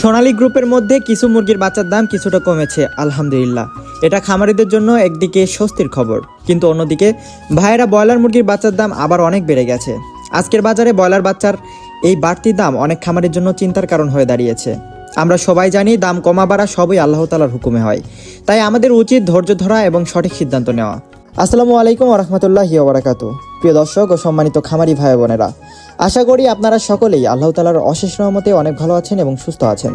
সোনালী গ্রুপের মধ্যে কিছু মুরগির বাচ্চার দাম কিছুটা কমেছে, আলহামদুলিল্লাহ। এটা খামারিদের জন্য একদিকে স্বস্তির খবর, কিন্তু অন্যদিকে ভাইয়েরা ব্রয়লার মুরগির বাচ্চার দাম আবার অনেক বেড়ে গেছে। আজকের বাজারে ব্রয়লার বাচ্চার এই বাড়তি দাম অনেক খামারের জন্য চিন্তার কারণ হয়ে দাঁড়িয়েছে। আমরা সবাই জানি দাম কমা বাড়া সবই আল্লাহ তালার হুকুমে হয়। তাই আমাদের উচিত ধৈর্য ধরা এবং সঠিক সিদ্ধান্ত নেওয়া। আসসালামু আলাইকুম রহমতুল্লাহ ওবরাকাতু প্রিয় দর্শক ও সম্মানিত খামারি ভাই বোনেরা, আশা করি আপনারা সকলেই আল্লাহ তালার অশেষ রহমতে অনেক ভালো আছেন এবং সুস্থ আছেন।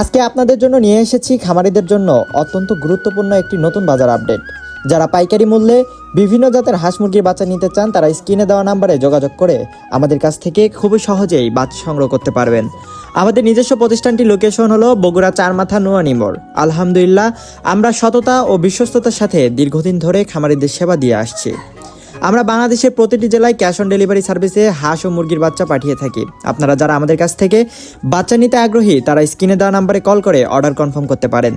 আজকে আপনাদের জন্য নিয়ে এসেছি খামারিদের জন্য অত্যন্ত গুরুত্বপূর্ণ একটি নতুন বাজার আপডেট। যারা পাইকারি মূল্যে বিভিন্ন জাতের হাঁস মুরগির বাচ্চা নিতে চান, তারা স্ক্রিনে দেওয়া নাম্বারে যোগাযোগ করে আমাদের কাছ থেকে খুবই সহজেই বাচ্চা সংগ্রহ করতে পারবেন। আমাদের নিজস্ব প্রতিষ্ঠানটির লোকেশন হলো বগুড়া চারমাথা নোয়ানি মোড় আলহামদুলিল্লাহ, আমরা সততা ও বিশ্বস্ততার সাথে দীর্ঘদিন ধরে খামারিদের সেবা দিয়ে আসছি। আমরা বাংলাদেশের প্রতিটি জেলায় ক্যাশ অন ডেলিভারি সার্ভিসে হাঁস ও মুরগির বাচ্চা পাঠিয়ে থাকি। আপনারা যারা আমাদের কাছ থেকে বাচ্চা নিতে আগ্রহী, তারা স্ক্রিনে দেওয়া নাম্বারে কল করে অর্ডার কনফার্ম করতে পারেন।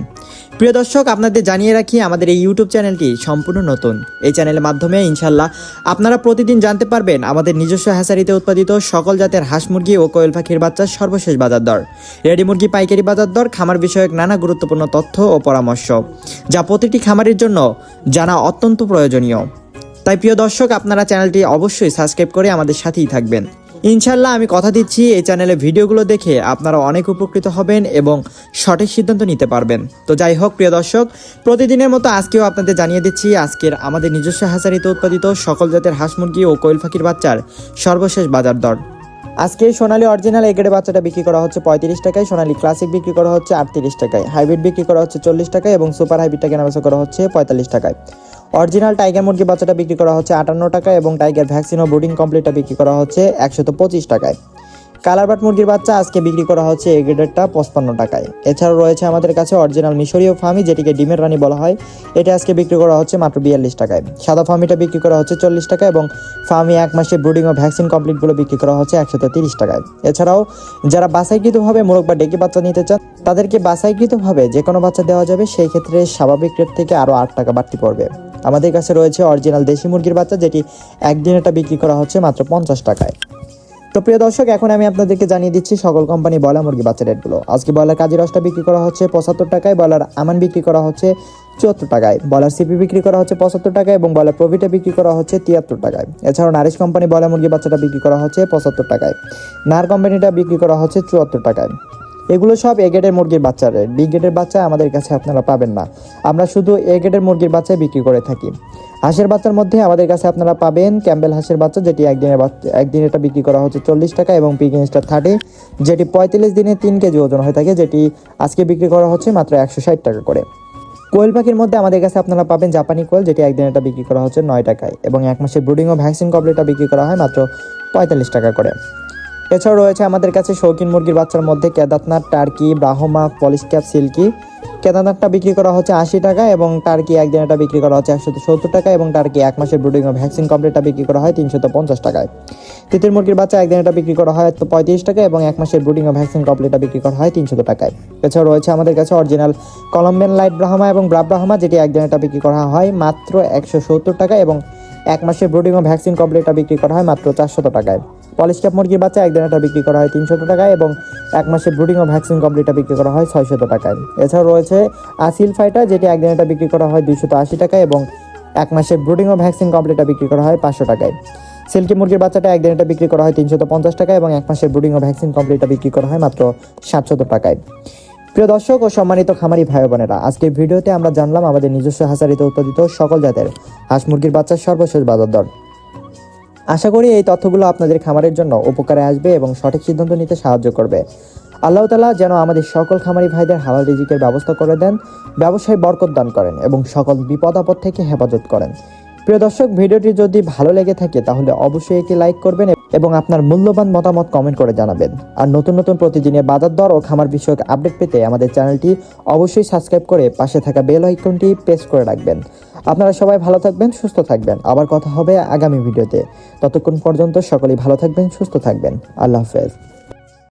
প্রিয় দর্শক, আপনাদের জানিয়ে রাখি, আমাদের এই ইউটিউব চ্যানেলটি সম্পূর্ণ নতুন। এই চ্যানেলের মাধ্যমে ইনশাল্লাহ আপনারা প্রতিদিন জানতে পারবেন আমাদের নিজস্ব হ্যাসারিতে উৎপাদিত সকল জাতের হাঁস মুরগি ও কোয়েল পাখির বাচ্চার সর্বশেষ বাজার দর, রেডি মুরগি পাইকারি বাজার দর, খামার বিষয়ক নানা গুরুত্বপূর্ণ তথ্য ও পরামর্শ, যা প্রতিটি খামারের জন্য জানা অত্যন্ত প্রয়োজনীয়। তাই প্রিয় দর্শক, আপনারা চ্যানেলটি অবশ্যই সাবস্ক্রাইব করে আমাদের সাথেই থাকবেন। ইনশাল্লাহ আমি কথা দিচ্ছি এই চ্যানেলে ভিডিওগুলো দেখে আপনারা অনেক উপকৃত হবেন এবং সঠিক সিদ্ধান্ত নিতে পারবেন। তো যাই হোক, প্রিয় দর্শক, প্রতিদিনের মতো আজকেও আপনাদের জানিয়ে দিচ্ছি, আজকের আমাদের নিজস্ব হাসারিতে উৎপাদিত সকল জাতের হাঁস মুরগি ও কোয়েল পাখির বাচ্চার সর্বশেষ বাজার দর। আজকে সোনালী অরিজিনাল এগেডে বাচ্চাটা বিক্রি করা হচ্ছে পঁয়ত্রিশ টাকায়, সোনালী ক্লাসিক বিক্রি করা হচ্ছে আটত্রিশ টাকায়, হাইব্রিড বিক্রি করা হচ্ছে চল্লিশ টাকায় এবং সুপার হাইব্রিডটা কেনাবেচা করা হচ্ছে পঁয়তাল্লিশ টাকায়। অরিজিনাল টাইগার মুরগি বাচ্চাটা বিক্রি করা হচ্ছে আটান্ন টাকা এবং টাইগার ভ্যাকসিন ও ব্রুডিং কমপ্লিটটা বিক্রি করা হচ্ছে একশত পঁচিশ টাকায়। কালারবাট মুরগির বাচ্চা আজকে বিক্রি করা হচ্ছে এ গ্রেডেরটা পঁচপান্ন টাকায়। এছাড়াও রয়েছে আমাদের কাছে অরিজিনাল মিশরীয় ফার্মি যেটিকে ডিমের রানী বলা হয়। এটা আজকে বিক্রি করা হচ্ছে মাত্র বিয়াল্লিশ টাকায়। সাদা ফার্মিটা বিক্রি করা হচ্ছে চল্লিশ টাকা এবং ফার্মি এক মাসে ব্রুডিং ও ভ্যাকসিন কমপ্লিটগুলো বিক্রি করা হচ্ছে একশত তিরিশ টাকায়। এছাড়াও যারা বাসাইকৃতভাবে মোরগ বা ডেকে বাচ্চা নিতে চান, তাদেরকে বাসাইকৃতভাবে যে কোনো বাচ্চা দেওয়া যাবে, সেই ক্ষেত্রে স্বাভাবিক রেট থেকে আরও আট টাকা বাড়তি পড়বে। আমাদের কাছে রয়েছে অরিজিনাল দেশি মুরগির বাচ্চা, যেটি একদিনেরটা বিক্রি করা হচ্ছে মাত্র পঞ্চাশ টাকায়। তো প্রিয় দর্শক, এখন আমি আপনাদেরকে জানিয়ে দিচ্ছি সকল কোম্পানি বয়লার মুরগি বাচ্চা রেটগুলো। আজকে বয়লার কাজী রসটা বিক্রি করা হচ্ছে পঁচাত্তর টাকায় বয়লার আমান বিক্রি করা হচ্ছে চুয়াত্তর টাকায়। বয়লার সিপি বিক্রি করা হচ্ছে পঁচাত্তর টাকায় এবং বয়লার প্রভিটা বিক্রি করা হচ্ছে তিয়াত্তর টাকায়। এছাড়াও নারিশ কোম্পানি বয়লার মুরগি বাচ্চাটা বিক্রি করা হচ্ছে পঁচাত্তর টাকায়। নার কোম্পানিটা বিক্রি করা হচ্ছে চুয়াত্তর টাকায়। এগুলো সব এ গেটের মুরগির বাচ্চা বি গেটের বাচ্চা আমাদের কাছে আপনারা পাবেন না। আমরা শুধু এ গেটের মুরগির বাচ্চাই বিক্রি করে থাকি। হাঁসের বাচ্চার মধ্যে আমাদের কাছে আপনারা পাবেন ক্যাম্বেল হাঁসের বাচ্চা, যেটি একদিনের একদিন এটা বিক্রি করা হচ্ছে চল্লিশ টাকা এবং পিকিংসটা থার্টি যেটি পঁয়তাল্লিশ দিনে তিন কেজি ওজন হয়ে থাকে, যেটি আজকে বিক্রি করা হচ্ছে মাত্র একশো ষাট টাকা করে। কোয়েল পাখির মধ্যে আমাদের কাছে আপনারা পাবেন জাপানি কোয়েল, যেটি একদিন এটা বিক্রি করা হচ্ছে নয় টাকায় এবং এক মাসের ব্রুডিং ও ভ্যাকসিন কমপ্লিটটা বিক্রি করা হয় মাত্র পঁয়তাল্লিশ টাকা করে। এছাড়াও রয়েছে আমাদের কাছে শৌখিন মুরগির বাচ্চার মধ্যে Kedarnath, turkey, Brahma, Polish cap, silkie. কেদারনাথটা বিক্রি করা হচ্ছে আশি টাকা এবং টার্কি একদিন এটা বিক্রি করা হচ্ছে একশো সত্তর টাকা এবং টার্কি এক মাসের ব্রুডিং ও ভ্যাকসিন কমপ্লিটটা বিক্রি করা হয় তিনশত পঞ্চাশ টাকায়। তিতির মুরগির বাচ্চা একদিন এটা বিক্রি করা হয় পঁয়ত্রিশ টাকা এবং এক মাসের ব্রুডিং ও ভ্যাকসিন কমপ্লিটটা বিক্রি করা হয় তিনশত টাকায়। এছাড়াও রয়েছে আমাদের কাছে অরিজিনাল কলম্বিয়ান লাইট ব্রাহ্মা এবং ব্রাব ব্রাহ্মা যেটি একদিন এটা বিক্রি করা হয় মাত্র একশো সত্তর টাকা এবং এক মাসের ব্রুডিং ও ভ্যাকসিন কমপ্লিটটা বিক্রি করা হয় মাত্র চারশত টাকায়। পলিশ ক্যাপ মুরগির বাচ্চা একদিন এটা বিক্রি করা হয় তিনশত টাকায় এবং এক মাসে ব্রুডিং ও ভ্যাকসিন কমপ্লিটটা বিক্রি করা হয় ছয়শত টাকায়। এছাড়াও রয়েছে আসিল ফাইটার, যেটি একদিন এটা বিক্রি করা হয় দুইশত আশি টাকায় এবং এক মাসে ব্রুডিং ও ভ্যাকসিন কমপ্লিটটা বিক্রি করা হয় পাঁচশো টাকায়। সিল্কি মুরগির বাচ্চাটা একদিন এটা বিক্রি করা হয় তিনশত পঞ্চাশ টাকা এবং এক মাসের ব্রুডিং ও ভ্যাকসিন কমপ্লিটটা বিক্রি করা হয় মাত্র সাতশত টাকায়। প্রিয় দর্শক ও সম্মানিত খামারি ভাই বোনেরা আজকের ভিডিওতে আমরা জানলাম আমাদের নিজস্ব হাসারিতে উৎপাদিত সকল জাতের হাঁস মুরগির বাচ্চার সর্বশেষ বাজার দর আশা করি এই তথ্যগুলো আপনাদের খামারের জন্য উপকারে আসবে এবং সঠিক সিদ্ধান্ত নিতে সাহায্য করবে। আল্লাহ তালা যেন আমাদের সকল খামারি ভাইদের হালাল রিজিকের ব্যবস্থা করে দেন, ব্যবসায় বরকত দান করেন এবং সকল বিপদ আপদ থেকে হেফাজত করেন। প্রিয় দর্শক, ভিডিওটি যদি ভালো লেগে থাকে, তাহলে অবশ্যই একটি লাইক করবেন এবং আপনার মূল্যবান মতামত কমেন্ট করে জানাবেন। আর নতুন নতুন প্রতিদিনের বাজার দর ও খামার বিষয়ক আপডেট পেতে আমাদের চ্যানেলটি অবশ্যই সাবস্ক্রাইব করে পাশে থাকা বেল আইকনটি প্রেস করে রাখবেন। আপনারা সবাই ভালো থাকবেন, সুস্থ থাকবেন। আবার কথা হবে আগামী ভিডিওতে। ততক্ষণ পর্যন্ত সকলেই ভালো থাকবেন, সুস্থ থাকবেন। আল্লাহ হাফেজ।